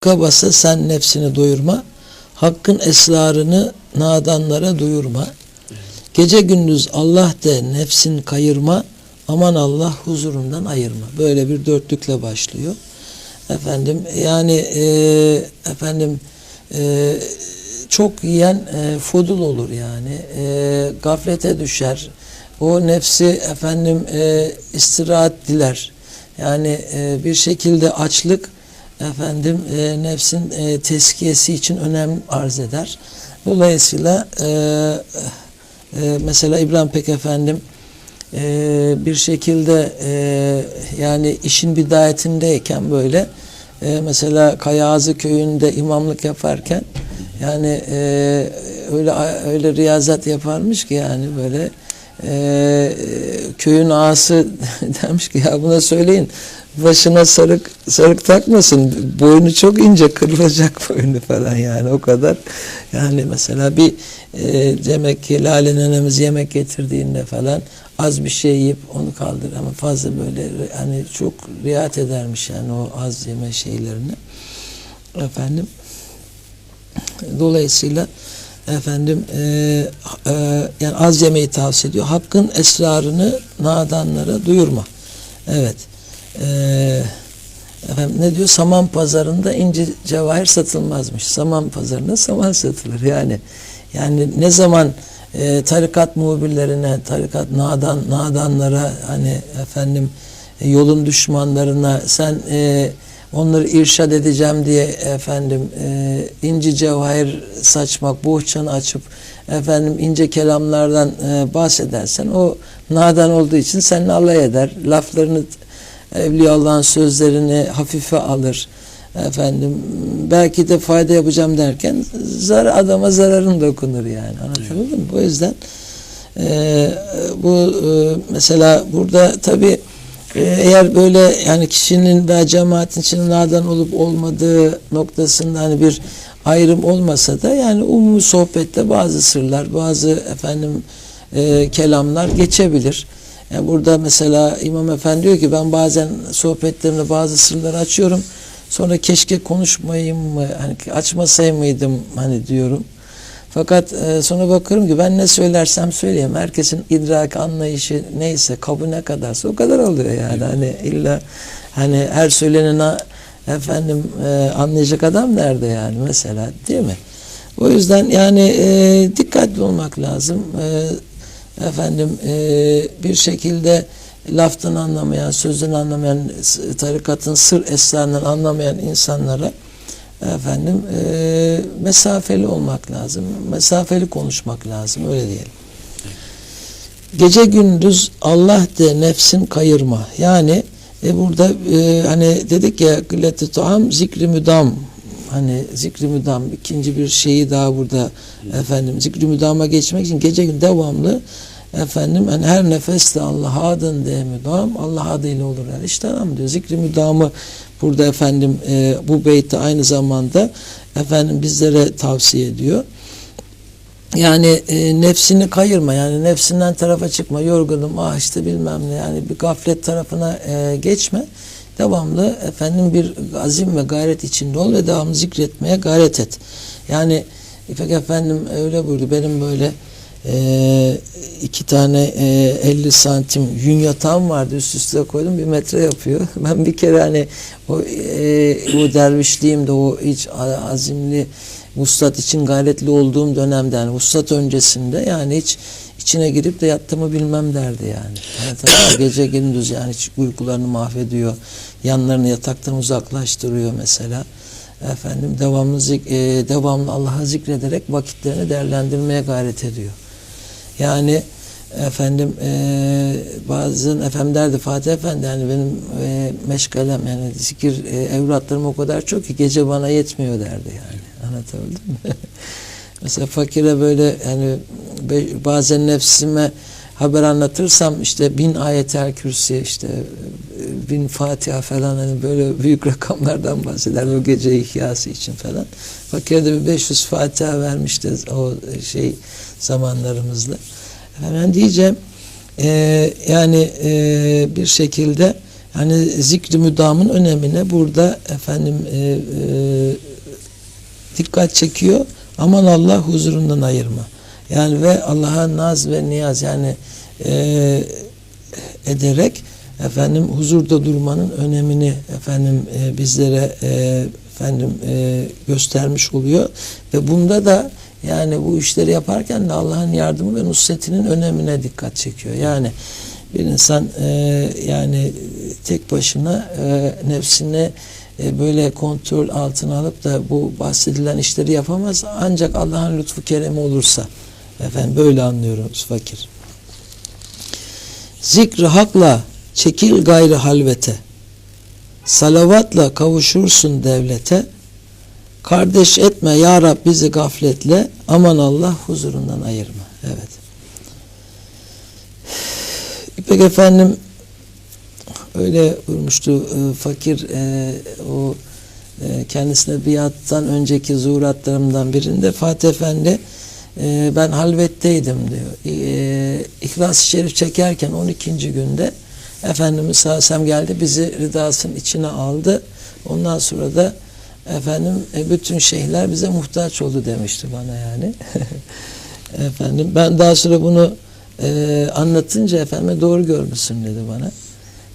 Kabasa sen nefsini doyurma. Hakkın esrarını nadanlara duyurma. Gece gündüz Allah de nefsin kayırma. Aman Allah huzurundan ayırma. Böyle bir dörtlükle başlıyor. Efendim yani e, efendim e, çok yiyen e, fudul olur yani. E, gaflete düşer. O nefsi efendim e, istirahat diler. Yani e, bir şekilde açlık efendim e, nefsin e, teskiyesi için önem arz eder. Dolayısıyla e, e, mesela İbrahim Pek efendim e, bir şekilde e, yani işin bidayetindeyken böyle e, mesela Kayağızı köyünde imamlık yaparken yani e, öyle öyle riyazat yaparmış ki yani böyle e, köyün ağası demiş ki ya buna söyleyin başına sarık sarık takmasın boynu çok ince kırılacak boynu falan yani o kadar yani mesela bir e, demek ki Lale nenemiz yemek getirdiğinde falan az bir şey yiyip onu kaldır ama fazla böyle hani çok riayet edermiş yani o az yeme şeylerini efendim dolayısıyla efendim e, e, yani az yemeyi tavsiye ediyor. Hakkın esrarını nadanlara duyurma. Evet. E, efendim ne diyor? Saman pazarında inci cevahir satılmazmış. Saman pazarında saman satılır. Yani yani ne zaman e, tarikat muhbirlerine, tarikat nadan nadanlara hani efendim e, yolun düşmanlarına sen e, onları irşad edeceğim diye efendim e, inci cevahir saçmak, bohçanı açıp efendim ince kelamlardan e, bahsedersen o nadan olduğu için seninle alay eder. Laflarını Evliya Allah'ın sözlerini hafife alır. Efendim belki de fayda yapacağım derken zar adama zararın dokunur yani. Anlatabildim mi? O yüzden e, bu e, mesela burada tabii ee, eğer böyle yani kişinin veya cemaatin içinde nadan olup olmadığı noktasında hani bir ayrım olmasa da yani umumi sohbette bazı sırlar, bazı efendim e, kelamlar geçebilir. Yani burada mesela İmam Efendi diyor ki ben bazen sohbetlerimde bazı sırları açıyorum. Sonra keşke konuşmayayım mı, hani açmasayım mıydım hani diyorum. Fakat e, sonra bakıyorum ki ben ne söylersem söyleyeyim. Herkesin idrak anlayışı neyse, kabı ne kadarsa o kadar oluyor yani. Hani illa hani her söylenene efendim e, anlayacak adam nerede yani mesela değil mi? O yüzden yani e, dikkatli olmak lazım. E, efendim e, bir şekilde laftan anlamayan, sözden anlamayan, tarikatın sır esrarından anlamayan insanlara efendim e, mesafeli olmak lazım. Mesafeli konuşmak lazım. Öyle diyelim. Gece gündüz Allah de nefsin kayırma. Yani e, burada e, hani dedik ya gılleti tuam zikri müdam hani zikri müdam ikinci bir şeyi daha burada efendim zikri müdama geçmek için gece gün devamlı efendim hani her nefeste Allah adın de müdam Allah adıyla olur yani işte tamam diyor zikri müdamı burada efendim e, bu beyti aynı zamanda efendim bizlere tavsiye ediyor. Yani e, nefsini kayırma yani nefsinden tarafa çıkma yorgunum ah işte bilmem ne yani bir gaflet tarafına e, geçme. Devamlı efendim bir azim ve gayret içinde ol ve devamlı zikretmeye gayret et. Yani İpek efendim öyle buyurdu benim böyle e, iki tane e, 50 santim yün yatağım vardı üst üste koydum bir metre yapıyor. Ben bir kere hani o, e, o dervişliğimde o hiç azimli vuslat için gayretli olduğum dönemde yani vuslat öncesinde yani hiç içine girip de yattığımı bilmem derdi yani. yani tabii gece gündüz yani hiç uykularını mahvediyor. Yanlarını yataktan uzaklaştırıyor mesela. Efendim devamlı zik, e, devamlı Allah'a zikrederek vakitlerini değerlendirmeye gayret ediyor. Yani efendim e, bazen efendim derdi Fatih Efendi yani benim e, meşgalem yani zikir e, evlatlarım o kadar çok ki gece bana yetmiyor derdi yani. Anlatabildim mi? Mesela fakire böyle yani bazen nefsime haber anlatırsam işte bin ayetel kürsi işte bin Fatiha falan hani böyle büyük rakamlardan bahseder o gece ihyası için falan. Fakire de bir 500 Fatiha vermişti o şey zamanlarımızda. Hemen diyeceğim e, yani e, bir şekilde Yani zikri müdamın önemine burada efendim e, e, dikkat çekiyor. Aman Allah huzurundan ayırma. Yani ve Allah'a naz ve niyaz yani e, ederek efendim huzurda durmanın önemini efendim e, bizlere e, efendim e, göstermiş oluyor ve bunda da yani bu işleri yaparken de Allah'ın yardımı ve nusretinin önemine dikkat çekiyor. Yani bir insan e, yani tek başına e, nefsini e, böyle kontrol altına alıp da bu bahsedilen işleri yapamaz. Ancak Allah'ın lütfu keremi olursa efendim böyle anlıyoruz fakir. Zikri hakla çekil gayrı halvete. Salavatla kavuşursun devlete. Kardeş etme ya Rab bizi gafletle. Aman Allah huzurundan ayırma. Evet. İpek efendim öyle vurmuştu e, fakir e, o e, kendisine biattan önceki zuhuratlarımdan birinde Fatih Efendi e, ben halvetteydim diyor. E, İhlas-ı Şerif çekerken 12. günde Efendimiz Sasem geldi bizi ridasının içine aldı. Ondan sonra da efendim e, bütün şeyhler bize muhtaç oldu demişti bana yani. efendim ben daha sonra bunu e, anlatınca efendim doğru görmüşsün dedi bana.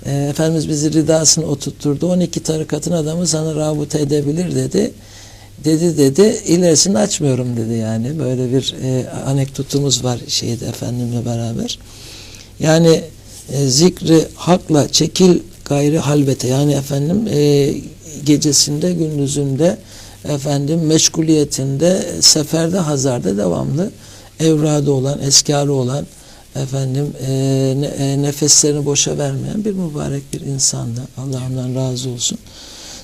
E, Efendimiz bizi ridasını oturtturdu. 12 tarikatın adamı sana rabıta edebilir dedi. Dedi dedi ilerisini açmıyorum dedi yani. Böyle bir e, anekdotumuz var şeyde efendimle beraber. Yani e, zikri hakla çekil gayri halvete yani efendim e, gecesinde gündüzünde efendim meşguliyetinde seferde hazarda devamlı evrada olan eskarı olan efendim e, e, nefeslerini boşa vermeyen bir mübarek bir insandı. Allah razı olsun.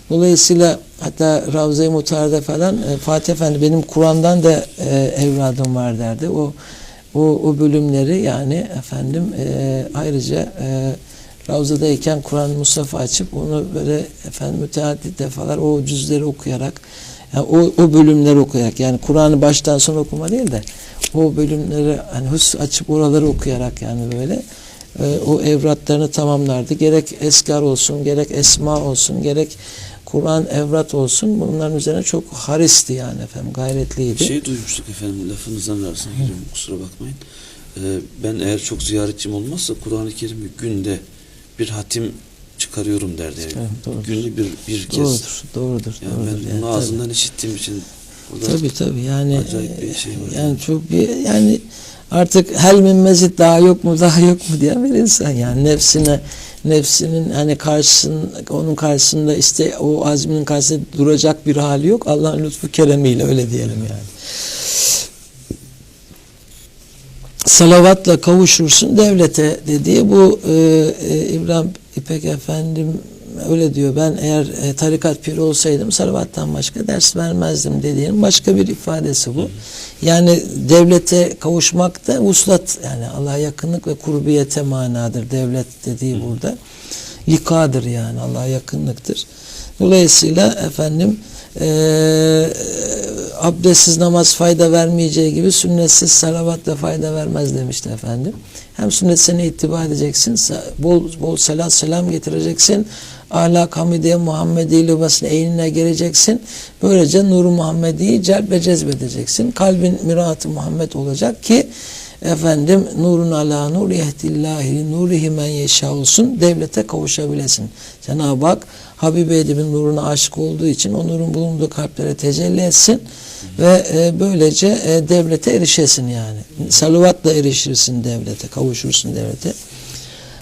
Dolayısıyla hatta Ravza-i Mutar'da falan e, Fatih Efendi benim Kur'an'dan da e, evradım var derdi. O o, o bölümleri yani efendim e, ayrıca e, Ravza'dayken Kur'an Mustafa açıp onu böyle efendim müteaddit defalar o cüzleri okuyarak yani o, o bölümleri okuyarak yani Kur'an'ı baştan sona okuma değil de o bölümleri hani hus açıp oraları okuyarak yani böyle e, o evratlarını tamamlardı. Gerek eskar olsun, gerek esma olsun, gerek Kur'an evrat olsun bunların üzerine çok haristi yani efendim gayretliydi. Şey duymuştuk efendim lafınızdan arasına giriyorum kusura bakmayın. Ee, ben eğer çok ziyaretçim olmazsa Kur'an-ı Kerim'i günde bir hatim çıkarıyorum derdi. Evet, doğrudur. Günlü bir, bir kez. Doğrudur, doğrudur. Yani doğrudur. ben Yani bunu tabii. ağzından işittiğim için burada Tabii tabii yani Acayip bir şey var. yani çok bir yani artık hel min mezit daha yok mu daha yok mu diyen bir insan yani nefsine nefsinin hani karşısın onun karşısında işte o azminin karşısında duracak bir hali yok. Allah'ın lütfu keremiyle öyle diyelim yani. Salavatla kavuşursun devlete dediği bu e, e, İbrahim İpek efendim öyle diyor ben eğer e, tarikat piri olsaydım salavattan başka ders vermezdim dediğinin başka bir ifadesi bu. Yani devlete kavuşmak da vuslat yani Allah'a yakınlık ve kurbiyete manadır devlet dediği burada. Likadır yani Allah'a yakınlıktır. Dolayısıyla efendim e, abdestsiz namaz fayda vermeyeceği gibi sünnetsiz salavat da fayda vermez demişti efendim. Hem sünnet seni ittiba edeceksin, bol bol salat selam getireceksin. Ahlak Hamidiye Muhammedi lübasına eynine geleceksin. Böylece Nur-u Muhammedi'yi celb ve cezbedeceksin. Kalbin mirat-ı Muhammed olacak ki efendim nurun ala nur yehdillahi nurihi men yeşâ olsun devlete kavuşabilesin. Cenab-ı Hak Habibi Edib'in nuruna aşık olduğu için o nurun bulunduğu kalplere tecelli etsin ve e, böylece e, devlete erişesin yani. Salavatla erişirsin devlete, kavuşursun devlete.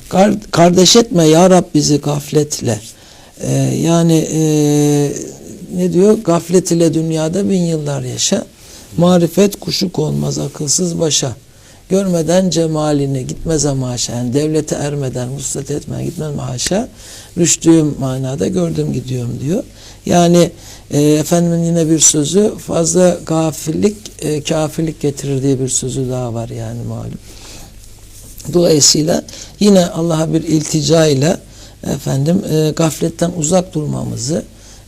Kar- kardeş etme ya Rab bizi gafletle. E, yani ne diyor? Gaflet ile dünyada bin yıllar yaşa. Marifet kuşuk olmaz akılsız başa. Görmeden cemalini gitmez ama. Yani devlete ermeden, vuslat etmeden gitmez haşa. Rüştüğüm manada gördüm gidiyorum diyor. Yani e, Efendimizin yine bir sözü fazla gafillik e, kafirlik getirir diye bir sözü daha var yani malum. Dolayısıyla yine Allah'a bir iltica ile efendim e, gafletten uzak durmamızı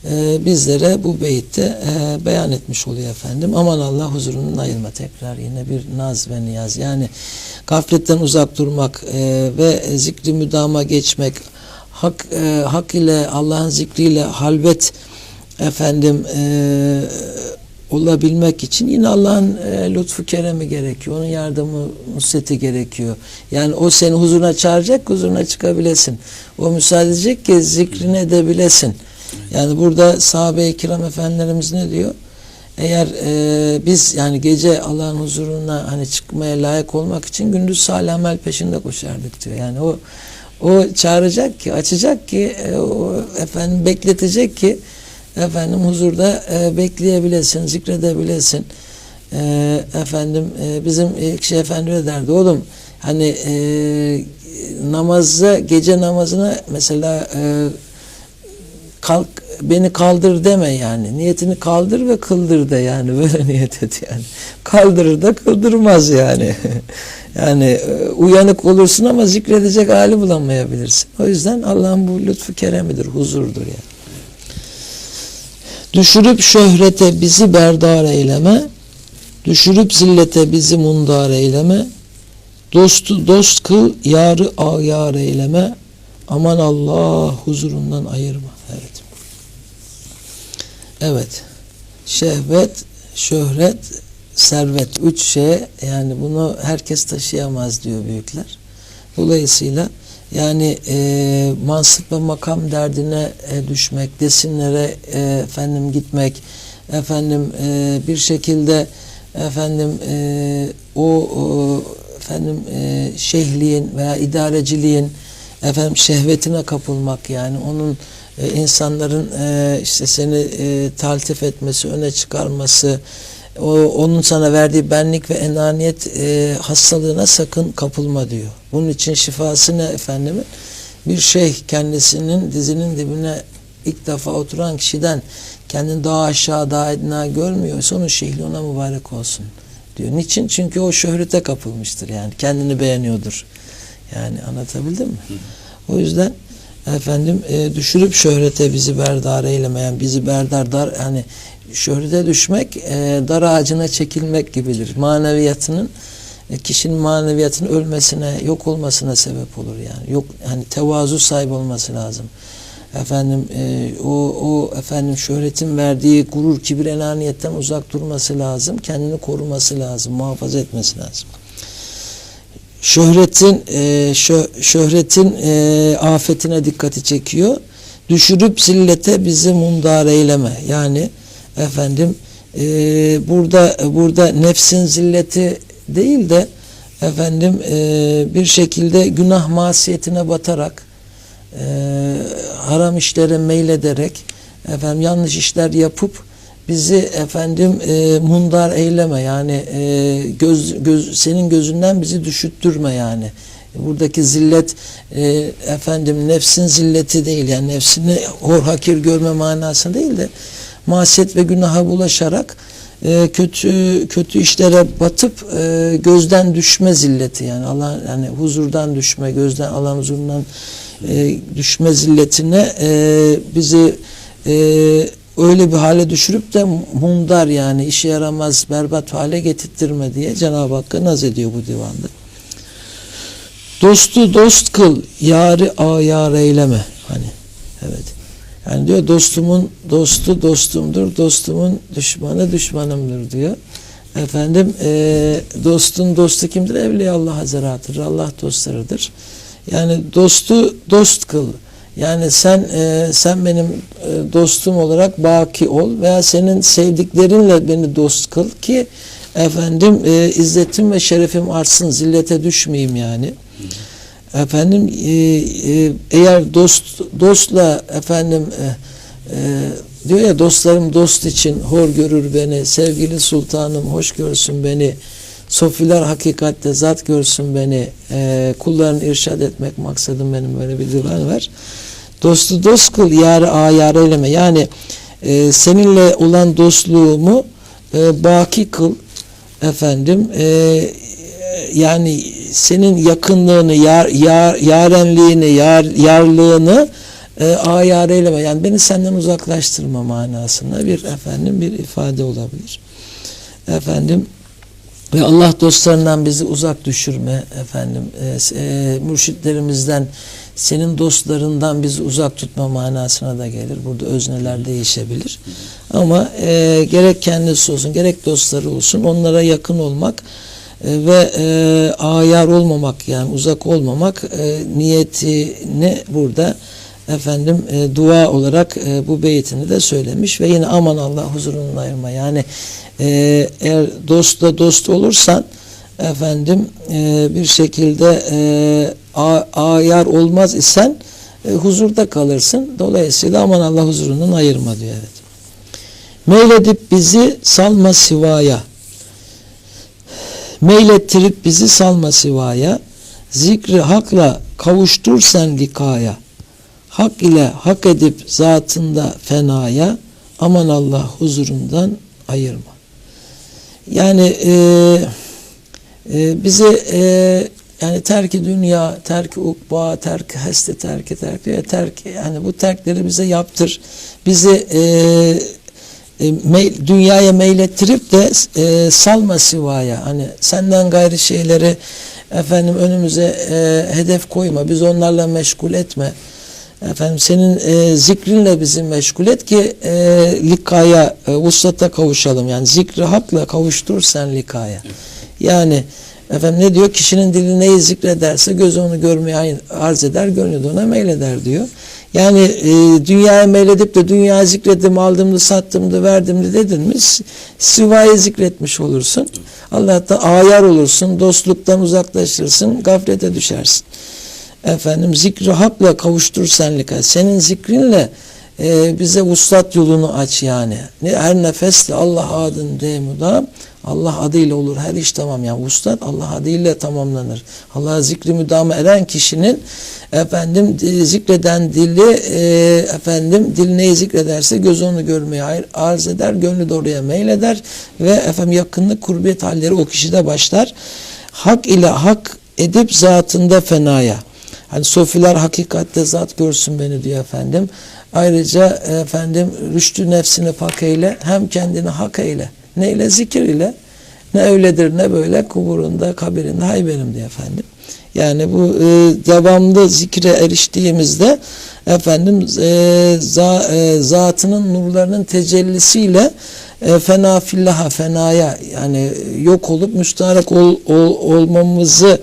e, bizlere bu beyitte e, beyan etmiş oluyor efendim. Aman Allah huzurunun ayırma tekrar yine bir naz ve niyaz. Yani gafletten uzak durmak e, ve zikri müdama geçmek hak e, hak ile Allah'ın zikriyle halvet efendim e, olabilmek için yine Allah'ın e, lütfu keremi gerekiyor. Onun yardımı, nusreti gerekiyor. Yani o seni huzuruna çağıracak, huzuruna çıkabilesin. O müsaade edecek ki zikrini edebilesin. Yani burada sahabe-i kiram efendilerimiz ne diyor? Eğer e, biz yani gece Allah'ın huzuruna hani çıkmaya layık olmak için gündüz salih amel peşinde koşardık diyor. Yani o o çağıracak ki, açacak ki, e, o efendim bekletecek ki efendim huzurda e, bekleyebilesin, zikredebilesin. E, efendim e, bizim ilk şey efendi derdi oğlum hani e, namaza gece namazına mesela e, kalk beni kaldır deme yani. Niyetini kaldır ve kıldır de yani. Böyle niyet et yani. Kaldırır da kıldırmaz yani. yani e, uyanık olursun ama zikredecek hali bulamayabilirsin. O yüzden Allah'ın bu lütfu keremidir, huzurdur yani. Düşürüp şöhrete bizi berdar eyleme, düşürüp zillete bizi mundar eyleme, dostu dost kıl, yarı ayar eyleme, aman Allah huzurundan ayırma. Evet. Evet. Şehvet, şöhret, servet. Üç şey yani bunu herkes taşıyamaz diyor büyükler. Dolayısıyla yani e, mansıp ve makam derdine e, düşmek, desinlere e, efendim gitmek, efendim e, bir şekilde efendim e, o, o efendim e, şeyhliğin veya idareciliğin efendim şehvetine kapılmak yani onun e, insanların e, işte seni e, taltif etmesi, öne çıkarması, o, onun sana verdiği benlik ve enaniyet e, hastalığına sakın kapılma diyor. Bunun için şifası ne efendimin? Bir şeyh kendisinin dizinin dibine ilk defa oturan kişiden kendini daha aşağı daha edna görmüyorsa onun şehli ona mübarek olsun diyor. Niçin? Çünkü o şöhrete kapılmıştır yani. Kendini beğeniyordur. Yani anlatabildim mi? O yüzden efendim e, düşürüp şöhrete bizi berdar eylemeyen, bizi berdar dar yani şöhrete düşmek e, dar ağacına çekilmek gibidir. Maneviyatının e, kişinin maneviyatının ölmesine, yok olmasına sebep olur yani. Yok hani tevazu sahibi olması lazım. Efendim e, o o efendim şöhretin verdiği gurur, kibir, enaniyetten uzak durması lazım. Kendini koruması lazım, muhafaza etmesi lazım şöhretin e, şö, şöhretin e, afetine dikkati çekiyor. Düşürüp zillete bizi mundar eyleme. Yani efendim e, burada burada nefsin zilleti değil de efendim e, bir şekilde günah masiyetine batarak e, haram işlere meylederek efendim yanlış işler yapıp bizi efendim e, mundar eyleme. Yani e, göz, göz senin gözünden bizi düşüttürme yani. Buradaki zillet e, efendim nefsin zilleti değil. Yani nefsini hor hakir görme manasında değil de masiyet ve günaha bulaşarak e, kötü kötü işlere batıp e, gözden düşme zilleti yani Allah yani huzurdan düşme gözden Allah'ın huzurundan e, düşme zilletine e, bizi e, öyle bir hale düşürüp de mundar yani işe yaramaz berbat hale getirttirme diye Cenab-ı Hakk'a naz ediyor bu divanda. Dostu dost kıl, yarı ayar eyleme. Hani evet. Yani diyor dostumun dostu dostumdur, dostumun düşmanı düşmanımdır diyor. Efendim e, dostun dostu kimdir? Evliya Allah Hazretleri'dir. Allah dostlarıdır. Yani dostu dost kıl. Yani sen e, sen benim e, dostum olarak baki ol veya senin sevdiklerinle beni dost kıl ki efendim e, izzetim ve şerefim artsın, zillete düşmeyeyim yani. Efendim e, e, eğer dost dostla efendim e, e, diyor ya dostlarım dost için hor görür beni, sevgili sultanım hoş görsün beni. Sofiler hakikatte zat görsün beni, e, kullarını irşad etmek maksadım benim böyle bir divan var. Dostu dost kıl, yarı ayar eyleme. Yani e, seninle olan dostluğumu e, baki kıl efendim. E, yani senin yakınlığını, yar, yar, yarenliğini, yar, yarlığını e, ayar eyleme. Yani beni senden uzaklaştırma manasında bir efendim bir ifade olabilir. Efendim ve Allah dostlarından bizi uzak düşürme efendim e, e, mürşitlerimizden senin dostlarından bizi uzak tutma manasına da gelir. Burada özneler değişebilir. Ama e, gerek kendisi olsun gerek dostları olsun onlara yakın olmak ve e, ayar olmamak yani uzak olmamak e, niyetini burada efendim e, dua olarak e, bu beytini de söylemiş ve yine aman Allah huzurundan ayırma yani e, eğer dostla dost olursan efendim e, bir şekilde e, a- ayar olmaz isen e, huzurda kalırsın. Dolayısıyla aman Allah huzurundan ayırma diyor evet. Meyledip bizi salma sivaya. Meylettirip bizi salma sivaya. Zikri hakla kavuştur sen likaya. Hak ile hak edip zatında fenaya. Aman Allah huzurundan ayırma. Yani e, e, bizi e, yani terki dünya, terki ukba, terki heste, terki terki terki yani bu terkleri bize yaptır. Bizi e, e, dünyaya meylettirip de e, salma sivaya. Hani senden gayrı şeyleri efendim önümüze e, hedef koyma. Biz onlarla meşgul etme. Efendim senin e, zikrinle bizi meşgul et ki e, likaya, e, vuslata kavuşalım. Yani zikri hakla kavuştur sen likaya. Yani efendim ne diyor? Kişinin dili neyi zikrederse gözü onu görmeye arz eder, gönlü de ona meyleder diyor. Yani e, dünyaya meyledip de dünyayı zikrettim, aldımdı, sattımdı, verdimdi dedin mi? Sivayı zikretmiş olursun. Allah'tan ayar olursun, dostluktan uzaklaşırsın, gaflete düşersin efendim zikri hakla kavuştur senlik. Senin zikrinle e, bize vuslat yolunu aç yani. Ne, her nefesle Allah adın de mudam. Allah adıyla olur her iş tamam yani vuslat Allah adıyla tamamlanır. Allah zikri müdama eren kişinin efendim e, zikreden dili e, efendim dil neyi zikrederse göz onu görmeye arz eder, gönlü de oraya meyleder ve efendim yakınlık kurbiyet halleri o kişide başlar. Hak ile hak edip zatında fenaya. Hani sofiler hakikatte zat görsün beni diyor efendim. Ayrıca efendim rüştü nefsini pak eyle hem kendini hak eyle. Neyle? Zikir ile. Ne öyledir ne böyle kuburunda kabirinde hay benim diyor efendim. Yani bu e, devamlı zikre eriştiğimizde efendim e, za, e, zatının nurlarının tecellisiyle e, fena fillaha fenaya yani yok olup müstarak ol, ol, olmamızı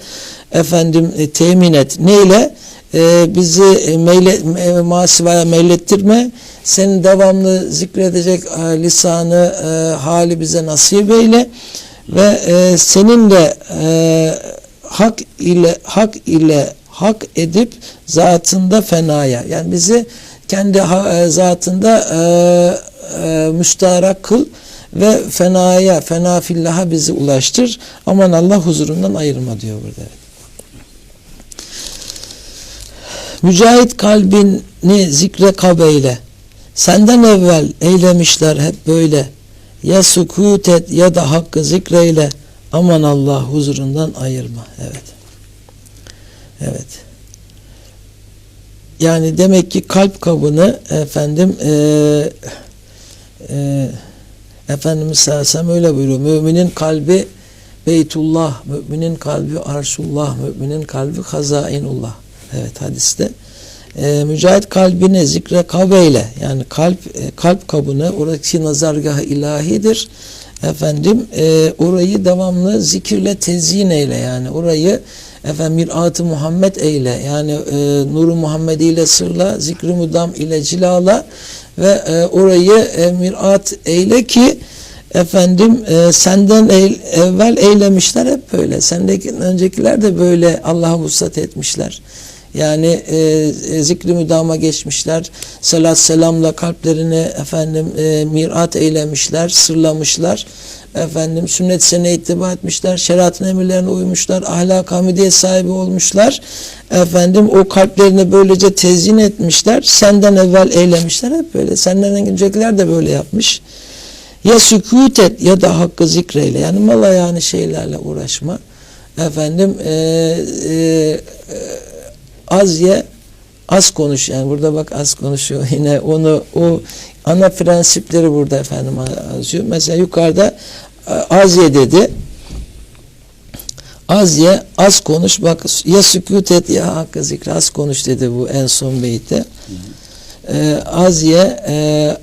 efendim e, temin et. Neyle? E, bizi meyle, e, masivaya meylettirme. Senin devamlı zikredecek e, lisanı e, hali bize nasip eyle ve e, senin de e, hak ile hak ile hak edip zatında fenaya yani bizi kendi ha- e, zatında e, e, müstarak kıl ve fenaya fena fillaha bizi ulaştır aman Allah huzurundan ayırma diyor burada. Mücahit kalbini zikre kabeyle senden evvel eylemişler hep böyle ya sukut et ya da hakkı zikreyle aman Allah huzurundan ayırma. Evet. Evet. Yani demek ki kalp kabını efendim eee eee Efendimiz sallallahu öyle buyuruyor. Müminin kalbi Beytullah, müminin kalbi Arşullah, müminin kalbi Hazainullah. Evet hadiste. Ee, mücahit kalbini zikre kabeyle yani kalp e, kalp kabını oradaki nazargahı ilahidir. Efendim e, orayı devamlı zikirle tezyin eyle yani orayı efendim mirat-ı Muhammed eyle yani e, nuru Muhammed ile sırla zikri mudam ile cilala ve e, orayı e, mirat eyle ki efendim e, senden ev- evvel eylemişler hep böyle. Sendeki öncekiler de böyle Allah'a vuslat etmişler. Yani e, e, zikri müdama geçmişler. Selat selamla kalplerini efendim e, mirat eylemişler, sırlamışlar. Efendim sünnet sene ittiba etmişler, şeriatın emirlerine uymuşlar, ahlak hamidiye sahibi olmuşlar. Efendim o kalplerini böylece tezyin etmişler. Senden evvel eylemişler hep böyle. Senden öncekiler de böyle yapmış. Ya sükut et ya da hakkı zikreyle. Yani mala yani şeylerle uğraşma. Efendim e, e, e, az ye az konuş yani burada bak az konuşuyor yine onu o ana prensipleri burada efendim yazıyor. Mesela yukarıda e, az ye dedi. Az ye, az konuş. Bak ya sükut et ya hakkı zikri. Az konuş dedi bu en son beyte. Ee, az ye, e,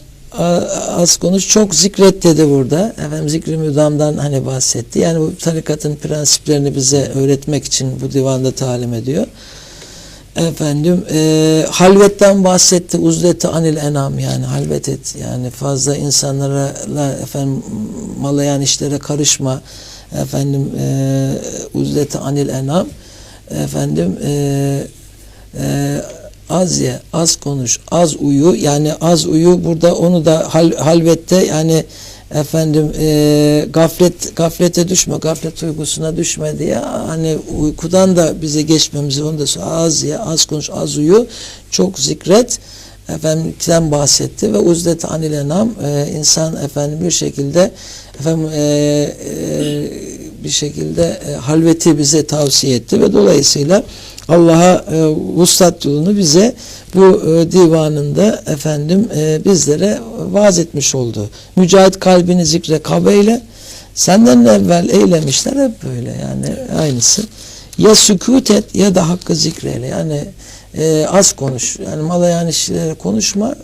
az konuş, çok zikret dedi burada. Efendim zikri müdamdan hani bahsetti. Yani bu tarikatın prensiplerini bize öğretmek için bu divanda talim ediyor. Efendim e, halvetten bahsetti. Uzleti anil enam yani halvet et. Yani fazla insanlara la, efendim malayan işlere karışma. Efendim e, uzleti anil enam. Efendim e, e, az ye, az konuş, az uyu. Yani az uyu burada onu da hal, halvette yani efendim e, gaflet gaflete düşme, gaflet uygusuna düşme diye hani uykudan da bize geçmemizi onu da. Az ye, az konuş, az uyu, çok zikret efendimden bahsetti ve uzdet anil enam e, insan efendim bir şekilde efendim e, e, bir şekilde e, halveti bize tavsiye etti ve dolayısıyla Allah'a e, vuslat yolunu bize bu e, divanında efendim e, bizlere vaaz etmiş oldu. Mücahit kalbini zikre kabeyle senden evvel eylemişler hep böyle yani aynısı. Ya sükut et ya da hakkı zikreyle yani e, az konuş. Yani malayan işlere konuşma.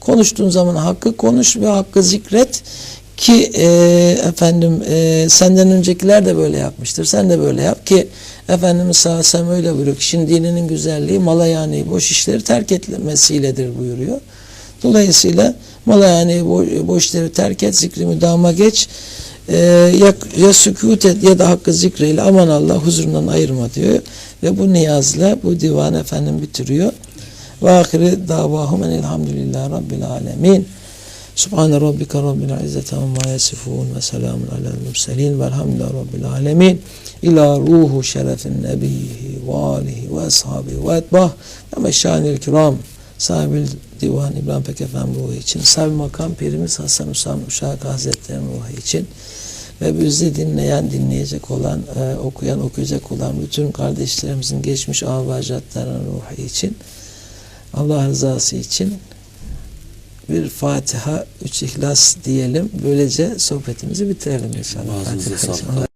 Konuştuğun zaman hakkı konuş ve hakkı zikret ki e, efendim e, senden öncekiler de böyle yapmıştır. Sen de böyle yap ki Efendimiz sallallahu aleyhi ve sellem öyle buyuruyor. Kişinin dininin güzelliği malayani boş işleri terk etmesiyle buyuruyor. Dolayısıyla malayani bo- boş işleri terk et, zikri müdama geç. E, ya, ya sükut et ya da hakkı zikreyle aman Allah huzurundan ayırma diyor. Ve bu niyazla bu divan efendim bitiriyor. Ve ahiri davahum enilhamdülillahi rabbil alemin. Subhane rabbike rabbil izzeti amma yasifun ve selamun alel murselin velhamdülillahi rabbil alemin. İlâ ruhu şerefin nebiyhi ve alihi ve ashabi ve etbah ve meşânil kiram sahibil divan İbrahim Pek Efendi ruhu için, sahibi makam pirimiz Hasan Usam Uşak Hazretleri'nin ruhu için ve bizi dinleyen, dinleyecek olan, e, okuyan, okuyacak olan bütün kardeşlerimizin geçmiş avacatlarının ruhu için, Allah rızası için bir Fatiha, üç İhlas diyelim. Böylece sohbetimizi bitirelim inşallah. Fatiha. sağlık.